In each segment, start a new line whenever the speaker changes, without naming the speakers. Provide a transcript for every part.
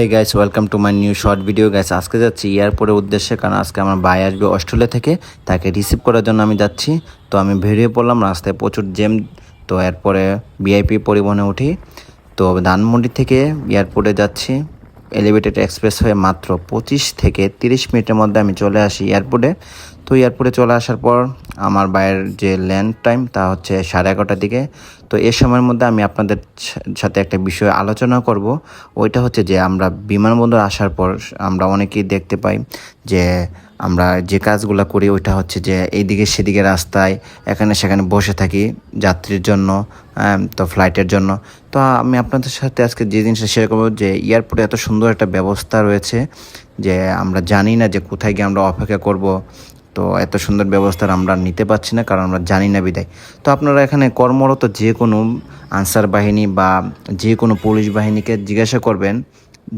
এই guys welcome to my new short video guys আজকে যাচ্ছি এয়ারপোর্টের উদ্দেশ্যে, কারণ আজকে আমার ভাই আসবে অস্ট্রেলিয়া থেকে, তাকে রিসিভ করার জন্য আমি যাচ্ছি। তো আমি বেরিয়ে পড়লাম, রাস্তায় প্রচুর জ্যাম, তো এরপরে ভিআইপি পরিবহনে উঠি। তো ধানমন্ডি থেকে এয়ারপোর্টে যাচ্ছি এলিভেটেড এক্সপ্রেস হয়ে মাত্র পঁচিশ থেকে তিরিশ মিনিটের মধ্যে আমি চলে আসি এয়ারপোর্টে তো এয়ারপোর্টে চলে আসার পর আমার বাইরের যে ল্যান্ড টাইম তা হচ্ছে সাড়ে এগারোটার দিকে। তো এ সময়ের মধ্যে আমি আপনাদের সাথে একটা বিষয় আলোচনা করব। ওইটা হচ্ছে যে আমরা বিমানবন্দর আসার পর আমরা অনেকেই দেখতে পাই যে আমরা যে কাজগুলো করি ওইটা হচ্ছে যে এইদিকে সেদিকে রাস্তায় এখানে সেখানে বসে থাকি যাত্রীর জন্য তো ফ্লাইটের জন্য। তো আমি আপনাদের সাথে আজকে যে জিনিসটা শেয়ার করব যে এয়ারপোর্টে এত সুন্দর একটা ব্যবস্থা রয়েছে যে আমরা জানি না যে কোথায় গিয়ে আমরা অপেক্ষা করব তো এত সুন্দর ব্যবস্থা আমরা নিতে পারছি না, কারণ আমরা জানি না বিদায়। তো আপনারা এখানে কর্মরত যে কোনো আনসার বাহিনী বা যে কোনো পুলিশ বাহিনীকে জিজ্ঞাসা করবেন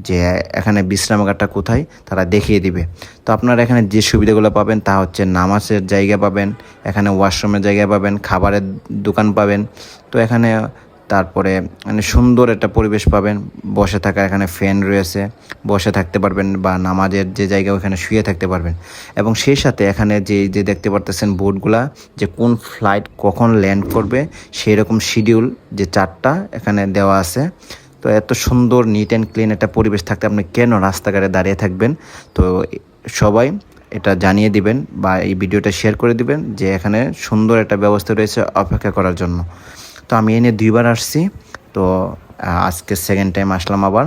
যে এখানে বিশ্রামাগারটা কোথায়, তারা দেখিয়ে দিবে। তো আপনারা এখানে যে সুবিধাগুলো পাবেন তা হচ্ছে নামাজের জায়গা পাবেন, এখানে ওয়াশরুমের জায়গা পাবেন, খাবারের দোকান পাবেন। তো এখানে তারপরে মানে সুন্দর একটা পরিবেশ পাবেন। বসে থাকা এখানে ফ্যান রয়েছে। বসে থাকতে পারবেন বা নামাজের যে জায়গা, ওখানে শুয়ে থাকতে পারবেন। এবং সেই সাথে এখানে যে যে দেখতে পারতেছেন বোর্ডগুলা, যে কোন ফ্লাইট কখন ল্যান্ড করবে সেই রকম শিডিউল যে চারটা এখানে দেওয়া আছে। তো এত সুন্দর নিট অ্যান্ড ক্লিন একটা পরিবেশ থাকতে আপনি কেন রাস্তাঘাটে দাঁড়িয়ে থাকবেন? তো সবাই এটা জানিয়ে দিবেন বা এই ভিডিওটা শেয়ার করে দিবেন যে এখানে সুন্দর একটা ব্যবস্থা রয়েছে অপেক্ষা করার জন্য। তো আমি এনে দুইবার আসছি। তো আজকে সেকেন্ড টাইম আসলাম আবার।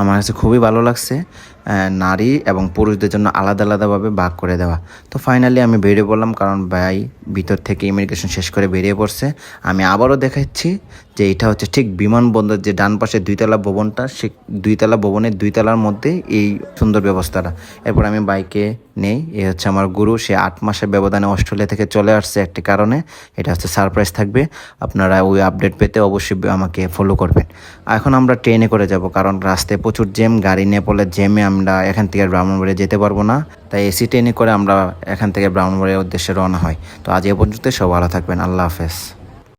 আমার কাছে খুবই ভালো লাগছে নারী এবং পুরুষদের জন্য আলাদা আলাদাভাবে ভাগ করে দেওয়া। তো ফাইনালি আমি বেরিয়ে পড়লাম কারণ ভাই ভিতর থেকে ইমিগ্রেশন শেষ করে বেরিয়ে পড়ছে। আমি আবারও দেখাচ্ছি যে এটা হচ্ছে ঠিক বিমানবন্দর যে ডান পাশে দুইতলা ভবনটা, সে দুইতলা ভবনের দুইতলার মধ্যে এই সুন্দর ব্যবস্থাটা। এরপর আমি বাইকে নেই, এ হচ্ছে আমার গুরু, সে আট মাসের ব্যবধানে অস্ট্রেলিয়া থেকে চলে আসছে একটি কারণে। এটা হচ্ছে সারপ্রাইজ থাকবে, আপনারা ওই আপডেট পেতে অবশ্যই আমাকে ফলো করবেন। এখন আমরা ট্রেনে করে যাব কারণ রাস্তায় প্রচুর জেম গাড়ি নিয়ে পড়লে জ্যামে আমরা এখান থেকে ব্রাহ্মণবাড়িয়া যেতে পারব না। তাই এসি ট্রেনে করে আমরা এখান থেকে ব্রাহ্মণবাড়িয়ার উদ্দেশ্যে রওনা হয়। তো আজ এ পর্যন্ত সব ভালো থাকবেন, আল্লাহ হাফেজ।